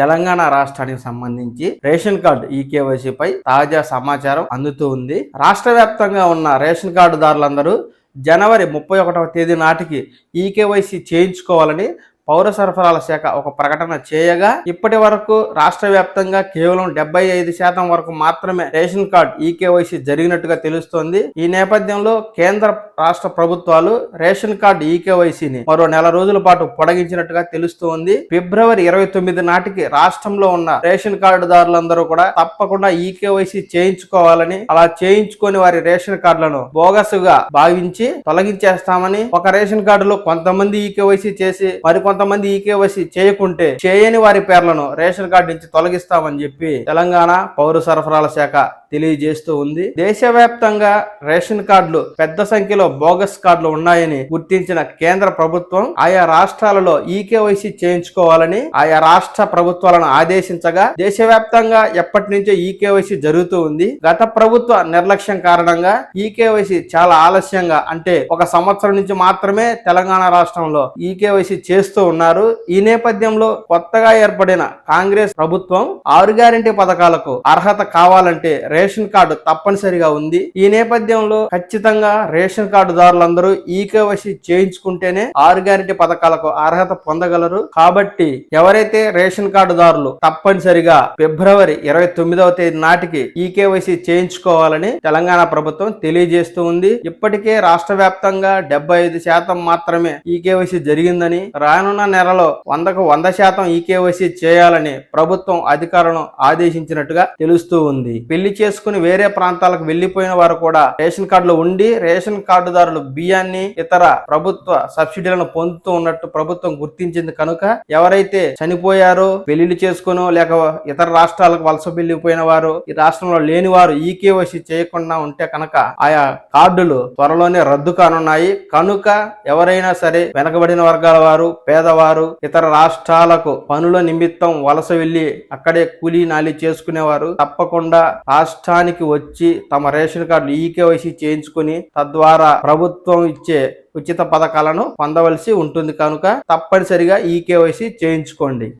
తెలంగాణ రాష్ట్రానికి సంబంధించి ration card ఈ పై తాజా సమాచారం అందుతూ ఉంది. రాష్ట్ర వ్యాప్తంగా ఉన్న రేషన్ కార్డుదారులందరూ జనవరి ముప్పై ఒకటవ తేదీ నాటికి ఈకేవైసీ చేయించుకోవాలని పౌర సరఫరాల శాఖ ఒక ప్రకటన చేయగా ఇప్పటి వరకు రాష్ట్ర వ్యాప్తంగా కేవలం డెబ్బై ఐదు శాతం వరకు మాత్రమే రేషన్ కార్డ్ ఈకేవైసీ జరిగినట్టుగా తెలుస్తోంది. ఈ నేపథ్యంలో కేంద్ర రాష్ట్ర ప్రభుత్వాలు రేషన్ కార్డు ఈకేవైసీని మరో నెల రోజుల పాటు పొడగించినట్టుగా తెలుస్తోంది. ఫిబ్రవరి ఇరవై తొమ్మిది నాటికి రాష్ట్రంలో ఉన్న రేషన్ కార్డుదారులందరూ కూడా తప్పకుండా ఈకేవైసీ చేయించుకోవాలని అలా చేయించుకొని వారి రేషన్ కార్డులను బోగసుగా భావించి తొలగించేస్తామని ఒక రేషన్ కార్డులో కొంతమంది ఈకేవైసీ చేసి కొంతమంది ఈ కేవైసీ చేయకుంటే చేయని వారి పేర్లను రేషన్ కార్డు నుంచి తొలగిస్తామని చెప్పి తెలంగాణ పౌర సరఫరాల శాఖ తెలియజేస్తూ ఉంది. దేశవ్యాప్తంగా రేషన్ కార్డులు పెద్ద సంఖ్యలో బోగస్ కార్డులు ఉన్నాయని గుర్తించిన కేంద్ర ప్రభుత్వం ఆయా రాష్ట్రాలలో ఈకేవైసీ చేయించుకోవాలని ఆయా రాష్ట్ర ప్రభుత్వాలను ఆదేశించగా దేశవ్యాప్తంగా ఎప్పటి నుంచో ఈకేవైసీ జరుగుతూ ఉంది. గత ప్రభుత్వ నిర్లక్ష్యం కారణంగా ఈకేవైసీ చాలా ఆలస్యంగా అంటే ఒక సంవత్సరం నుంచి మాత్రమే తెలంగాణ రాష్ట్రంలో ఈకేవైసీ చేస్తూ ఉన్నారు. ఈ నేపథ్యంలో కొత్తగా ఏర్పడిన కాంగ్రెస్ ప్రభుత్వం ఆరు గ్యారంటీ పథకాలకు అర్హత కావాలంటే రేషన్ కార్డు తప్పనిసరిగా ఉంది. ఈ నేపథ్యంలో ఖచ్చితంగా రేషన్ కార్డుదారులందరూ కేవైసీ చేయించుకుంటేనే ఆరు గ్యారంటీ పథకాలకు అర్హత పొందగలరు. కాబట్టి ఎవరైతే రేషన్ కార్డుదారులు తప్పనిసరిగా ఫిబ్రవరి ఇరవై తొమ్మిదవ తేదీ నాటికి ఈ కేవైసీ చేయించుకోవాలని తెలంగాణ ప్రభుత్వం తెలియజేస్తూ ఉంది. ఇప్పటికే రాష్ట్ర వ్యాప్తంగా డెబ్బై ఐదు శాతం మాత్రమే ఈ కేవైసీ జరిగిందని రాను రానున్న నెలలో వందకు వంద శాతం ఈకేవైసీ చేయాలని ప్రభుత్వం అధికారులను ఆదేశించినట్టుగా తెలుస్తూ ఉంది. పెళ్ళి చేసుకుని వేరే ప్రాంతాలకు వెళ్ళిపోయిన వారు కూడా రేషన్ కార్డులో ఉండి రేషన్ కార్డుదారులు బియ్యాన్ని ఇతర ప్రభుత్వ సబ్సిడీలను పొందుతూ ఉన్నట్టు ప్రభుత్వం గుర్తించింది కనుక ఎవరైతే చనిపోయారో పెళ్ళిళ్ళు చేసుకునో లేక ఇతర రాష్ట్రాలకు వలస వెళ్ళిపోయిన వారు ఈ రాష్ట్రంలో లేని వారు ఈకేవైసీ చేయకుండా ఉంటే కనుక ఆయా కార్డులు త్వరలోనే రద్దు కానున్నాయి. కనుక ఎవరైనా సరే వెనకబడిన వర్గాల వారు పేదవారు ఇతర రాష్ట్రాలకు పనుల నిమిత్తం వలస వెళ్ళి అక్కడే కూలీ నాలి చేసుకునేవారు. తప్పకుండా రాష్ట్రానికి వచ్చి తమ రేషన్ కార్డు ఈకేవైసీ చేయించుకుని తద్వారా ప్రభుత్వం ఇచ్చే ఉచిత పథకాలను పొందవలసి ఉంటుంది. కనుక తప్పనిసరిగా ఈకేవైసీ చేయించుకోండి.